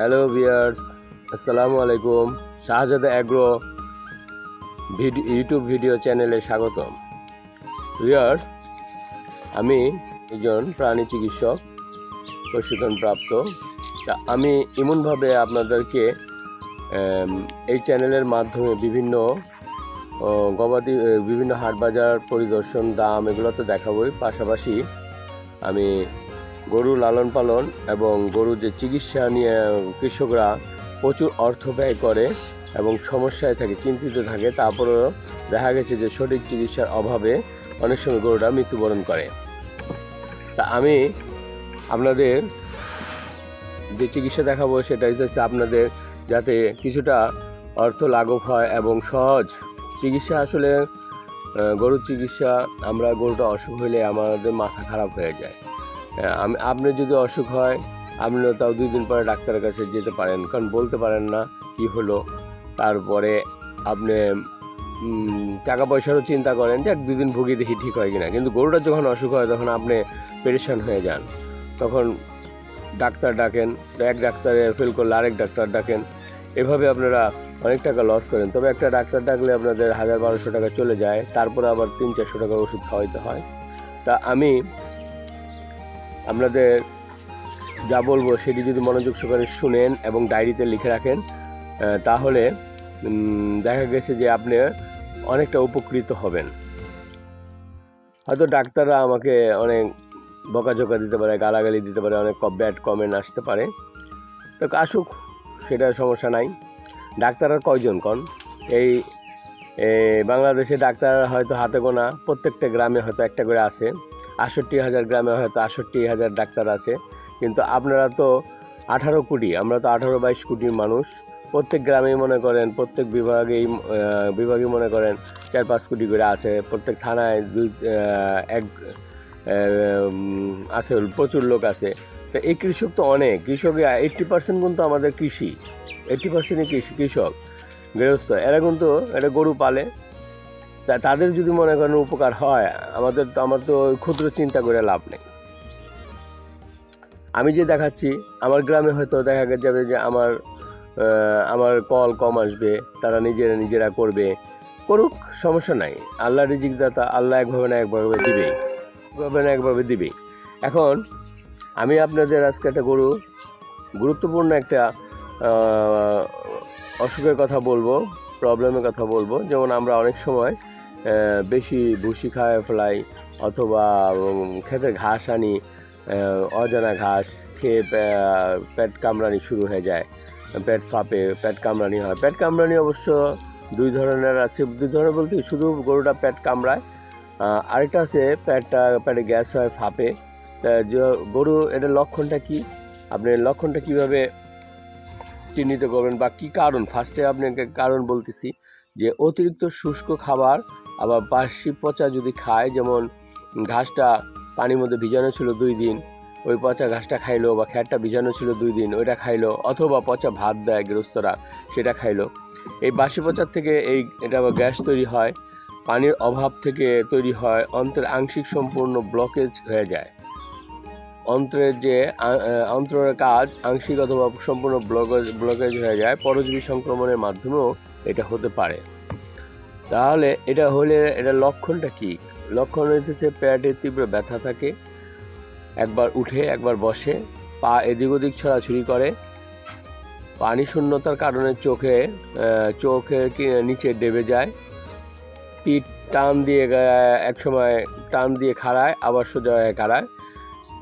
Hello viewers আসসালামু আলাইকুম Shahzada agro video YouTube video চ্যানেলে স্বাগতম। ভিয়ার্স আমি একজন প্রাণী চিকিৎসক প্রশিক্ষণপ্রাপ্ত তা আমি এমনভাবে আপনাদেরকে এই চ্যানেলের মাধ্যমে বিভিন্ন গবাদি বিভিন্ন হাট বাজার পরিদর্শন, দাম এগুলো তো দেখাবই। পাশাপাশি আমি গরু লালন পালন এবং গরু যে চিকিৎসা নিয়ে কৃষকরা প্রচুর অর্থ ব্যয় করে এবং সমস্যায় থাকে, চিন্তিত থাকে, তারপরেও দেখা গেছে যে সঠিক চিকিৎসার অভাবে অনেক সময় গরুটা মৃত্যুবরণ করে। তা আমি আপনাদের যে চিকিৎসা দেখাবো সেটা হচ্ছে আপনাদের যাতে কিছুটা অর্থ লাঘব হয় এবং সহজ চিকিৎসা। আসলে গরুর চিকিৎসা, আমরা গরুটা অসুখ হলে আমাদের মাথা খারাপ হয়ে যায়। আপনি যদি অসুখ হয়, আপনিও তাও দুই দিন পরে ডাক্তারের কাছে যেতে পারেন। কারণ বলতে পারেন না কি হলো। তারপরে আপনি টাকা পয়সারও চিন্তা করেন যে এক দুই দিন ভুগিয়ে দেখি ঠিক হয় কিনা। কিন্তু গরুটা যখন অসুখ হয়, তখন আপনি পেরেশান হয়ে যান। তখন ডাক্তার ডাকেন, এক ডাক্তারে ফেল করলে আরেক ডাক্তার ডাকেন। এভাবে আপনারা অনেক টাকা লস করেন। তবে একটা ডাক্তার ডাকলে আপনাদের হাজার বারোশো টাকা চলে যায়। তারপরে আবার তিন চারশো টাকার ওষুধ খাওয়াইতে হয়। তা আমি আপনাদের যা বলব সেটি যদি মনোযোগ সহকারে শুনেন এবং ডায়েরিতে লিখে রাখেন তাহলে দেখা গেছে যে আপনি অনেকটা উপকৃত হবেন। হয়তো ডাক্তাররা আমাকে অনেক বকাঝোকা দিতে পারে, গালাগালি দিতে পারে, অনেক ব্যাড কমেন্ট আসতে পারে। তো আসুক, সেটার সমস্যা নাই। ডাক্তার আর কয়জন কন? এই বাংলাদেশে ডাক্তার হয়তো হাতে গোনা, প্রত্যেকটা গ্রামে হয়তো একটা করে আছে। আষট্টি হাজার গ্রামে হয়তো আষট্টি হাজার ডাক্তার আছে। কিন্তু আপনারা তো আঠারো কোটি, আমরা তো আঠারো বাইশ কোটি মানুষ। প্রত্যেক গ্রামেই মনে করেন, প্রত্যেক বিভাগেই বিভাগে মনে করেন চার পাঁচ কোটি করে আছে। প্রত্যেক থানায় দুই এক আছে, প্রচুর লোক আছে। তো এই কৃষক তো অনেক। কৃষক এইট্টি পার্সেন্ট কিন্তু আমাদের কৃষি। এইট্টি পার্সেন্টই কৃষি, কৃষক, গৃহস্থ। এরা কিন্তু, এটা গরু পালে। তা তাদের যদি মনে করেন উপকার হয়, আমাদের তো, আমার তো ক্ষুদ্র চিন্তা করে লাভ নেই। আমি যে দেখাচ্ছি, আমার গ্রামে হয়তো দেখা যাবে যে আমার আমার কল কম আসবে, তারা নিজেরা নিজেরা করবে। করুক, সমস্যা নাই। আল্লাহ রিজিক দাতা আল্লাহ একভাবে না একভাবে দিবেই। একভাবে না একভাবে দিবেই। এখন, আমি আপনাদের আজকে একটা গরু, গুরুত্বপূর্ণ একটা অসুখের কথা বলব প্রবলেমের কথা বলব। যেমন আমরা অনেক সময় বেশি ভুসি খায় ফেলাই অথবা খেতে ঘাস আনি অজানা ঘাস খেয়ে পেট কামড়ানি শুরু হয়ে যায়, পেট ফাঁপে, পেট কামড়ানি হয়। পেট কামড়ানি অবশ্য দুই ধরনের আছে। দুই ধরনের বলতে শুধু গরুটা পেট কামড়ায় আরেকটা আছে পেটটা, পেটে গ্যাস হয়, ফাঁপে। গরু, এটার লক্ষণটা কি? আপনি লক্ষণটা কীভাবে চিহ্নিত করবেন বা কি কারণ? ফার্স্টে আপনাকে কারণ বলতেছি। যে অতিরিক্ত শুষ্ক খাবার আবার বাসি পচা যদি খায়, যেমন ঘাসটা পানির মধ্যে ভিজানো ছিল দুই দিন, ওই পচা ঘাসটা খাইলো বা খ্যারটা ভিজানো ছিল দুই দিন, ওইটা খাইলো, অথবা পচা ভাত দেয় গৃহস্থরা, সেটা খাইলো। এই বাসি পচার থেকে এই, এটা আবার গ্যাস তৈরি হয়, পানির অভাব থেকে তৈরি হয়, অন্ত্রের আংশিক সম্পূর্ণ ব্লকেজ হয়ে যায়। অন্ত্রের যে অন্ত্রের কাজ আংশিক অথবা সম্পূর্ণ ব্লকেজ ব্লকেজ হয়ে যায়, পরজীবী সংক্রমণের মাধ্যমেও এটা হতে পারে। তাহলে এটা হলে এটা লক্ষণটা কি? লক্ষণ হইতেছে পেটে তীব্র ব্যথা থাকে, একবার উঠে, একবার বসে, পা এদিক ওদিক ছড়াছড়ি করে। পানি শূন্যতার কারণে চোখে চোখের নিচে ডেবে যায়। পিঠ টান দিয়ে এক সময় টান দিয়ে খাড়ায়, আবার সোজা হয়ে খাড়ায়।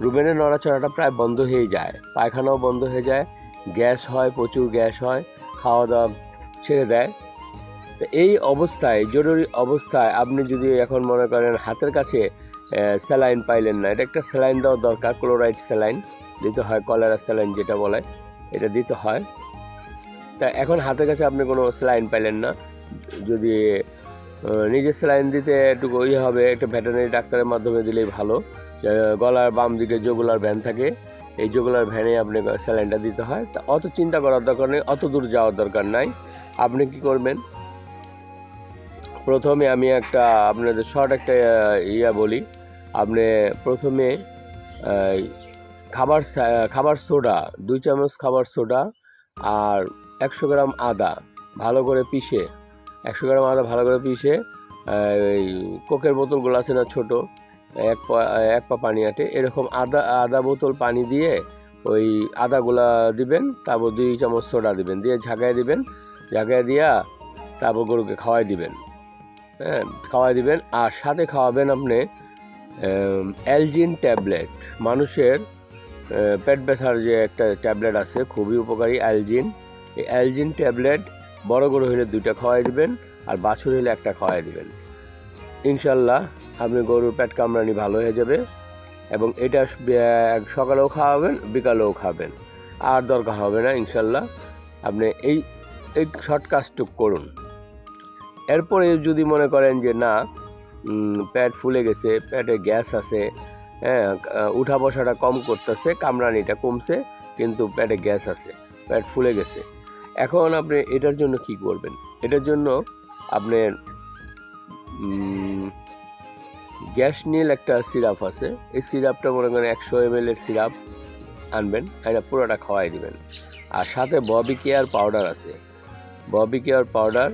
রুমেনের নড়াচড়াটা প্রায় বন্ধ হয়ে যায়, পায়খানাও বন্ধ হয়ে যায়, গ্যাস হয়, প্রচুর গ্যাস হয় খাওয়া দাওয়া ছেড়ে দেয়। তো এই অবস্থায়, জরুরি অবস্থায় আপনি যদি এখন মনে করেন হাতের কাছে স্যালাইন পাইলেন না, এটা একটা স্যালাইন দেওয়া দরকার, ক্লোরাইড স্যালাইন দিতে হয়, কলেরা স্যালাইন যেটা বলে, এটা দিতে হয়। তা এখন হাতের কাছে আপনি কোনো স্যালাইন পাইলেন না, যদি নিজে স্যালাইন দিতে একটু ইয়ে হবে, একটা ভেটেরিনারি ডাক্তারের মাধ্যমে দিলেই ভালো। গলার বাম দিকে জোগুলার ভ্যান থাকে, এই জোগুলার ভ্যানে আপনি স্যালাইনটা দিতে হয়। তা অত চিন্তা করার দরকার নেই, অত দূর যাওয়ার দরকার নাই। আপনি কি করবেন? প্রথমে আমি একটা আপনাদের শর্ট একটা ইয়া বলি। আপনি প্রথমে খাবার খাবার সোডা, দুই চামচ খাবার সোডা আর একশো গ্রাম আদা ভালো করে পিষে, একশো গ্রাম আদা ভালো করে পিষে কোকের বোতলগুলো আছে না ছোটো, এক পা এক পা পানি আটে, এরকম আদা আদা বোতল পানি দিয়ে ওই আদাগুলা দিবেন, তারপর দুই চামচ সোডা দিবেন, দিয়ে ঝাঁকায় দিবেন ঝাঁকায় দিয়া তারপর গরুকে খাওয়াই দিবেন। হ্যাঁ খাওয়াই দিবেন। আর সাথে খাওয়াবেন আপনি অ্যালজিন ট্যাবলেট। মানুষের পেট ব্যথার যে একটা ট্যাবলেট আছে, খুবই উপকারী অ্যালজিন। এই অ্যালজিন ট্যাবলেট বড় গরু হলে দুইটা খাওয়াই দিবেন আর বাছুর হলে একটা খাওয়াই দিবেন। ইনশাল্লাহ আপনি গরুর পেট কামড়ানি ভালো হয়ে যাবে এবং এটা সকালেও খাওয়াবেন, বিকালেও খাবেন। আর দরকার হবে না ইনশাল্লাহ আপনি এই এই শর্ট কাজটুক করুন। এরপরে যদি মনে করেন যে, না পেট ফুলে গেছে প্যাটে গ্যাস আছে হ্যাঁ উঠা বসাটা কম করতেছে কামড়ানিটা কমছে, কিন্তু পেটে গ্যাস আছে পেট ফুলে গেছে। এখন আপনি এটার জন্য কি করবেন? এটার জন্য আপনার গ্যাস নীল একটা সিরাপ আছে। এই সিরাপটা মনে করেন একশো এম এর সিরাপ আনবেন, এটা পুরোটা খাওয়াই দিবেন। আর সাথে ববি কেয়ার পাউডার আছে। ববি কেয়ার পাউডার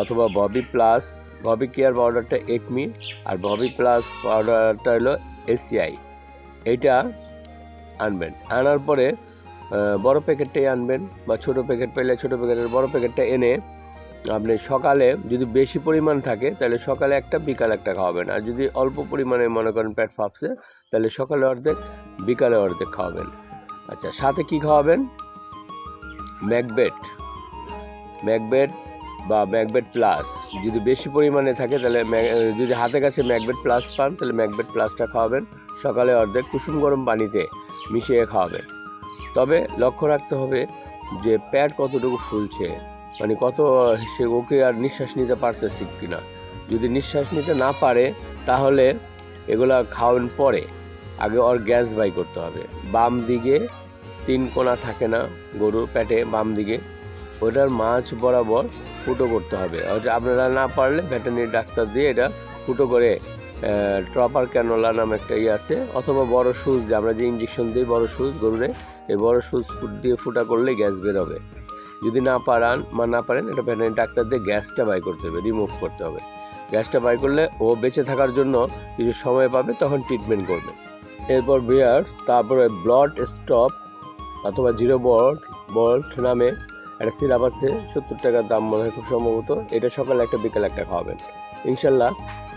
অথবা ববি প্লাস ববি কেয়ার পাউডারটা একমি আর ববি প্লাস পাউডারটা হলো এসিআই এটা আনবেন। আনার পরে বড় প্যাকেটটাই আনবেন বা ছোট প্যাকেট পেলে ছোট প্যাকেটের বড় প্যাকেটটা এনে আপনি সকালে যদি বেশি পরিমাণ থাকে, তাহলে সকালে একটা, বিকাল একটা খাওয়াবেন। আর যদি অল্প পরিমাণে মনে করেন পেট ফাঁপছে, তাহলে সকালে অর্ধেক, বিকালে অর্ধেক খাওয়াবেন। আচ্ছা সাথে কি খাওয়াবেন? ম্যাকবেট ম্যাকবেট বা ম্যাকবেট প্লাস যদি বেশি পরিমাণে থাকে, তাহলে যদি হাতে কাছে ম্যাকবেট প্লাস পান, তাহলে ম্যাকবেট প্লাসটা খাওয়াবেন। সকালে অর্ধেক কুসুম গরম পানিতে মিশিয়ে খাওয়াবেন। তবে লক্ষ্য রাখতে হবে যে প্যাড কতটুকু ফুলছে। মানে কত, সে ওকে আর নিঃশ্বাস নিতে পারতেছে কিনা। যদি নিঃশ্বাস নিতে না পারে, তাহলে এগুলা খাওয়ান পরে। আগে ওর গ্যাস বাই করতে হবে। বাম দিকে তিন কোণা থাকে না, গরুর প্যাটে বাম দিকে। ওটার মাছ বরাবর ফুটো করতে হবে। আপনারা না পারলে ভেটেরিনারি ডাক্তার দিয়ে এটা ফুটো করে ট্রপার ক্যানোলা নামে একটা ইয়ে আছে, অথবা বড় সুচ যে আমরা যে ইঞ্জেকশন দিই বড় সুচ, গরুরে, এই বড় সুচ ফুট, দিয়ে ফুটা করলে গ্যাস বেরোবে যদি না পারান বা না পারেন, এটা ভেটেরিনারি ডাক্তার দিয়ে গ্যাসটা বাই করতে হবে রিমুভ করতে হবে। গ্যাসটা বাই করলে ও বেঁচে থাকার জন্য কিছু সময় পাবে, তখন ট্রিটমেন্ট করবে। এরপর বিয়ার্স তারপরে ব্লড স্টপ অথবা জিরো বল্ট বল্ট নামে একটা সিরাপ আছে, সত্তর টাকার দাম মনে হয় খুব সম্ভবত। এটা সকালে একটা, বিকালে একটা খাওয়াবেন। ইনশাল্লাহ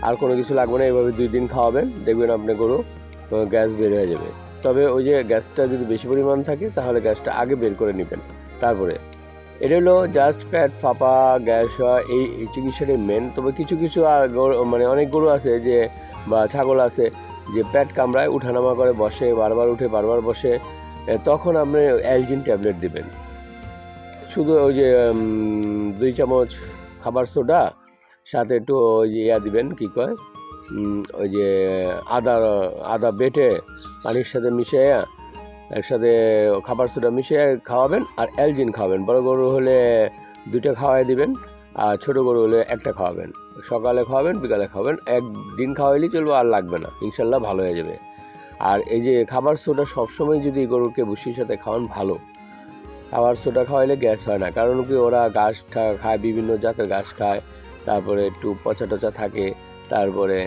আর কোনো কিছু লাগবে না, এভাবে দুই দিন খাওয়াবেন। দেখবেন আপনি গরু গ্যাস বের হয়ে যাবে। তবে ওই যে গ্যাসটা যদি বেশি পরিমাণ থাকে, তাহলে গ্যাসটা আগে বের করে নেবেন। তারপরে, এটা হলো জাস্ট প্যাট ফাঁপা, গ্যাস হওয়া, এই চিকিৎসাটাই মেন তবে কিছু কিছু আর মানে অনেক গরু আছে যে, বা ছাগল আছে যে প্যাট কামড়ায় উঠানামা করে, বসে, বারবার উঠে, বারবার বসে তখন আপনি অ্যালজিন ট্যাবলেট দিবেন। শুধু ওই যে দুই চামচ খাবার সোডা, সাথে একটু ওই যে ইয়া দিবেন, কী কয়? ওই যে আদা আদা বেটে পানির সাথে মিশিয়ে একসাথে খাবার সোডা মিশিয়ে খাওয়াবেন আর অ্যালজিন খাওয়াবেন। বড় গরু হলে দুইটা খাওয়াই দিবেন আর ছোটো গরু হলে একটা খাওয়াবেন। সকালে খাওয়াবেন, বিকালে খাওয়াবেন। একদিন খাওয়াইলেই চলবে আর লাগবে না। ইনশাল্লাহ ভালো হয়ে যাবে। আর এই যে খাবার সোডা সবসময় যদি গরুকে ভুসির সাথে খাওয়ান ভালো। খাবার সোডা খাওয়াইলে গ্যাস হয় না। কারণ কি ওরা ঘাস খায়, বিভিন্ন জাতের ঘাস খায়। তারপরে একটু পচা টচা থাকে। তারপরে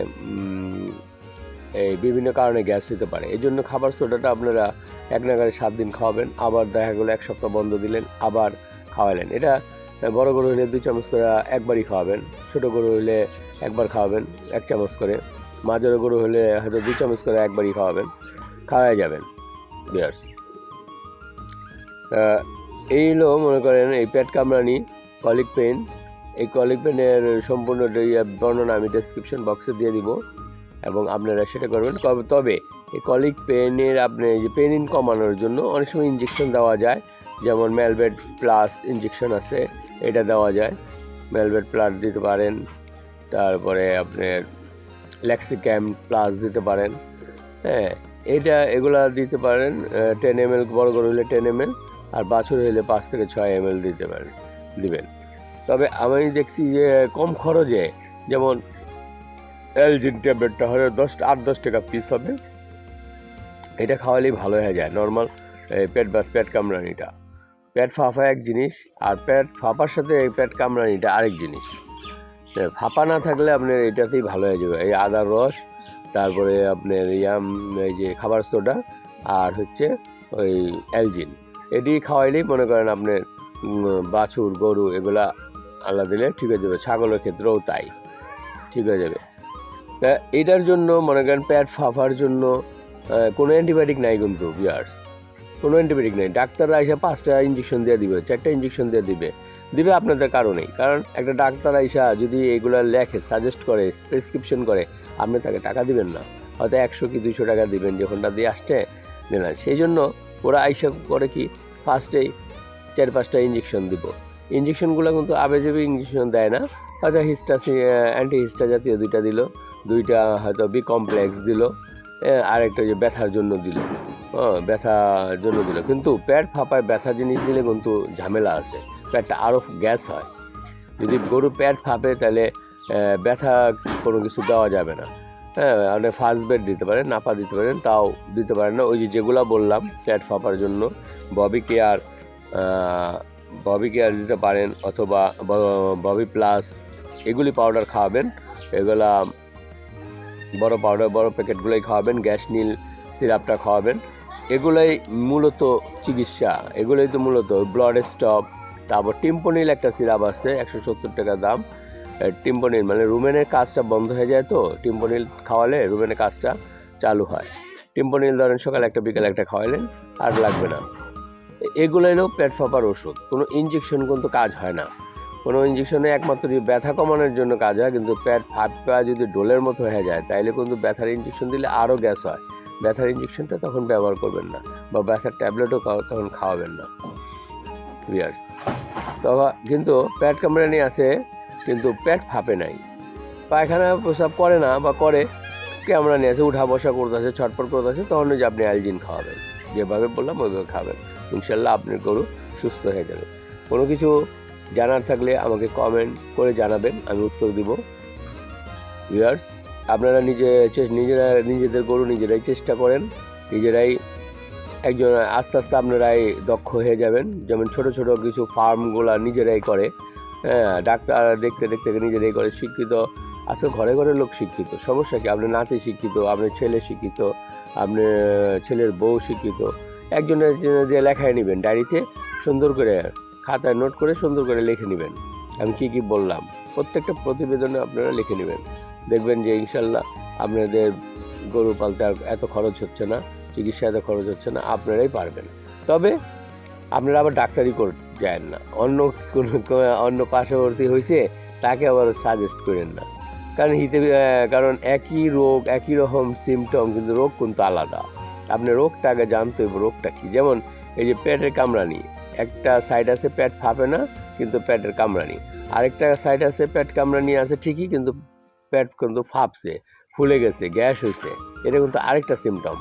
এই বিভিন্ন কারণে গ্যাস হতে পারে। এই জন্য খাবার সোডাটা আপনারা এক নাগারে সাত দিন খাওয়াবেন। আবার দেখা গেলো এক সপ্তাহ বন্ধ দিলেন, আবার খাওয়ালেন। এটা বড় গরু হলে দুই চামচ করে একবারই খাওয়াবেন। ছোট গরু হলে একবার খাওয়াবেন, এক চামচ করে। মাঝারো গরু হলে হয়তো দুই চামচ করে একবারই খাওয়াবেন। খাওয়াই যাবেন। বিয়ার্স এই হলো, মনে করেন, এই পেট কামড়ানি কলিক পেন। এই কলিক পেনের সম্পূর্ণ বর্ণনা আমি ডেসক্রিপশন বক্সে দিয়ে দিব এবং আপনারা সেটা করবেন। তবে এই কলিক পেনের আপনি এই যে পেনিন কমানোর জন্য অনেক সময় ইঞ্জেকশন দেওয়া যায়। যেমন ম্যালবেট প্লাস ইঞ্জেকশন আছে, এটা দেওয়া যায়। ম্যালবেট প্লাস দিতে পারেন। তারপরে আপনার ল্যাক্সিক্যাম প্লাস দিতে পারেন। হ্যাঁ এটা এগুলা দিতে পারেন টেন এম এল বড় গরু হলে টেন এম এল আর বাছুর হলে পাঁচ থেকে ছয় এম দিতে পারেন দিবেন। তবে আমি দেখছি যে কম খরচে যেমন এলজিন ট্যাবলেটটা হলে দশ, আট, দশ টাকা পিস হবে। এটা খাওয়ালেই ভালো হয়ে যায় নর্মাল পেট বা, পেট কামড়ানিটা। পেট ফাঁপা এক জিনিস আর পেট ফাঁপার সাথে পেট কামড়ানিটা আরেক জিনিস। ফাঁপা না থাকলে আপনার এটাতেই ভালো হয়ে যাবে। এই আদার রস, তারপরে আপনার ইয়াম, এই যে খাবার সোডা আর হচ্ছে ওই অ্যালজিন এটি খাওয়াইলেই মনে করেন আপনার উম, বাছুর গরু এগুলা আল্লাহ দিলে ঠিক হয়ে যাবে। ছাগলের ক্ষেত্রেও তাই ঠিক হয়ে যাবে। তা এটার জন্য মনে করেন পেট ফাঁপার জন্য কোনো অ্যান্টিবায়োটিক নাই কিন্তু বিয়ার্স কোনো অ্যান্টিবায়োটিক নেই। ডাক্তাররা এসে পাঁচটা ইঞ্জেকশন দিয়ে দিবে চারটা ইঞ্জেকশন দিয়ে দিবে। দিবে আপনাদের কারণেই। কারণ একটা ডাক্তার আইসা যদি এগুলো লেখে সাজেস্ট করে প্রেসক্রিপশন করে আপনি তাকে টাকা দিবেন না। হয়তো একশো কি দুইশো টাকা দিবেন যখনটা দিয়ে আসছে না সেই জন্য ওরা আইসা করে কি ফার্স্টেই চার পাঁচটা ইঞ্জেকশন দিব। ইঞ্জেকশনগুলো কিন্তু আবেজেবে ইঞ্জেকশন দেয় না। হয়তো হিস্টা অ্যান্টি হিস্টা জাতীয় দুইটা দিল, দুইটা হয়তো বি কমপ্লেক্স দিল আর একটা যে ব্যথার জন্য দিল। হ্যাঁ ব্যথার জন্য দিল। কিন্তু প্যাট ফাঁপায় ব্যথা জিনিস দিলে কিন্তু ঝামেলা আছে। প্যাটটা আরও গ্যাস হয়। যদি গরু পেট ফাঁপে তাহলে ব্যথা কোনো কিছু দেওয়া যাবে না। হ্যাঁ আপনি ফার্স্ট বেড দিতে পারেন, নাপা দিতে পারেন, তাও দিতে পারেন না। ওই যে যেগুলো বললাম পেট ফাঁপার জন্য ববি কেয়ার ববি কেয়ার দিতে পারেন, অথবা ববি প্লাস এগুলি পাউডার খাওয়াবেন। এগুলা বড় পাউডার বড় প্যাকেটগুলোই খাওয়াবেন গ্যাস নীল সিরাপটা খাওয়াবেন। এগুলোই মূলত চিকিৎসা, এগুলোই তো মূলত ব্লাড স্টপ তারপর টিম্পোনিল একটা সিরাপ আছে, একশো সত্তর টাকা দাম। টিম্পোনিল মানে রুমেনের কাজটা বন্ধ হয়ে যায় তো, টিম্পনিল খাওয়ালে রুমেনের কাজটা চালু হয়। টিম্পোনিল ধরেন সকালে একটা, বিকালে একটা খাওয়ালেন আর লাগবে না। এগুলো হলো পেট ফাঁপার ওষুধ, কোনো ইঞ্জেকশন কিন্তু কাজ হয় না। কোনো ইঞ্জেকশনে একমাত্র ব্যথা কমানোর জন্য কাজ হয়, কিন্তু পেট ফাঁপা যদি ডোলের মতো হয়ে যায়, তাইলে কিন্তু ব্যথার ইঞ্জেকশন দিলে আরও গ্যাস হয়। ব্যথার ইঞ্জেকশনটা তখন ব্যবহার করবেন না, বা ব্যথার ট্যাবলেটও তখন খাওয়াবেন না। বিয়ার্স তখন কিন্তু পেট কামড়ানি আছে কিন্তু পেট ফাঁপে নাই। পায়খানা প্রসাব করে না বা করে কামড়ানি আছে উঠা বসা করতেছে ছটপট করতেছে তখন যে আপনি অ্যালজিন খাওয়াবেন। যেভাবে বললাম, ওইভাবে খাবেন। ইনশাল্লাহ আপনার গরু সুস্থ হয়ে যাবে। কোনো কিছু জানার থাকলে আমাকে কমেন্ট করে জানাবেন, আমি উত্তর দিব। ভিউয়ার্স আপনারা নিজে নিজেরা, নিজেদের গরু নিজেরাই চেষ্টা করেন। নিজেরাই একজন আস্তে আস্তে আপনারাই দক্ষ হয়ে যাবেন। যেমন ছোট ছোট কিছু ফার্মগুলা নিজেরাই করে। হ্যাঁ ডাক্তার দেখতে দেখতে নিজের এই করে শিক্ষিত। আজকে ঘরে ঘরে লোক শিক্ষিত। সমস্যা কি? আপনার নাতি শিক্ষিত, আপনার ছেলে শিক্ষিত, আপনার ছেলের বউ শিক্ষিত। একজনের দিয়ে লেখায় নেবেন ডায়েরিতে, সুন্দর করে খাতায় নোট করে সুন্দর করে লিখে নেবেন। আমি কি কি বললাম? প্রত্যেকটা প্রতিবেদনে আপনারা লিখে নেবেন। দেখবেন যে ইনশাল্লাহ আপনাদের গরু পালতে আর এত খরচ হচ্ছে না, চিকিৎসা এত খরচ হচ্ছে না, আপনারাই পারবেন। তবে আপনারা আবার ডাক্তারি করে যায় না। অন্য কোনো কোনো- অন্য পার্শ্ববর্তী হয়েছে তাকে আবার সাজেস্ট করেন না। কারণ হিতে কারণ একই রোগ, একই রকম সিমটম কিন্তু রোগ কিন্তু আলাদা। আপনি রোগটা আগে জানতে হবে রোগটা কি? যেমন এই যে পেটের কামড়ানি, একটা সাইড আছে পেট ফাঁপে না, কিন্তু পেটের কামড়ানি। আরেকটা সাইড আছে পেট কামড়ানি আছে ঠিকই, কিন্তু পেট কিন্তু ফাঁপছে, ফুলে গেছে, গ্যাস হয়েছে এটা কিন্তু আরেকটা সিমটম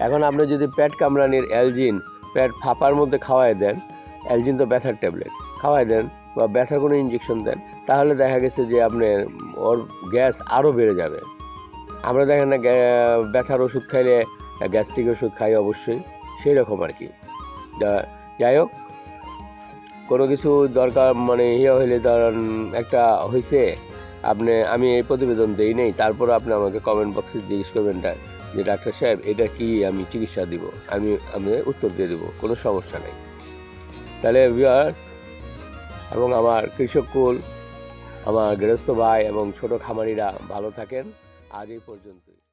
এখন আপনি যদি পেট কামড়ানির অ্যালজিন পেট ফাঁপার মধ্যে খাওয়াই দেন অ্যালজিন তো ব্যথার ট্যাবলেট। খাওয়াই দেন বা ব্যথার কোনো ইঞ্জেকশন দেন, তাহলে দেখা গেছে যে আপনার ওর গ্যাস আরও বেড়ে যাবে। আমরা দেখেন না ব্যথার ওষুধ খাইলে গ্যাস্ট্রিক ওষুধ খাই অবশ্যই সেই রকম আর কি। যাই হোক, কোনো কিছু দরকার মানে ইয়ে হইলে ধরেন একটা হয়েছে আপনি, আমি এই প্রতিবেদন দেই নেই তারপর আপনি আমাকে কমেন্ট বক্সে জিজ্ঞেস করবেন যে ডাক্তার সাহেব, এটা কি আমি চিকিৎসা দিব? আমি আমি উত্তর দিয়ে দেবো, কোনো সমস্যা নেই। তাহলে ভিউয়ার্স এবং আমার কৃষক কুল, আমার গৃহস্থ ভাই এবং ছোট খামারিরা ভালো থাকেন। আজ এই পর্যন্তই।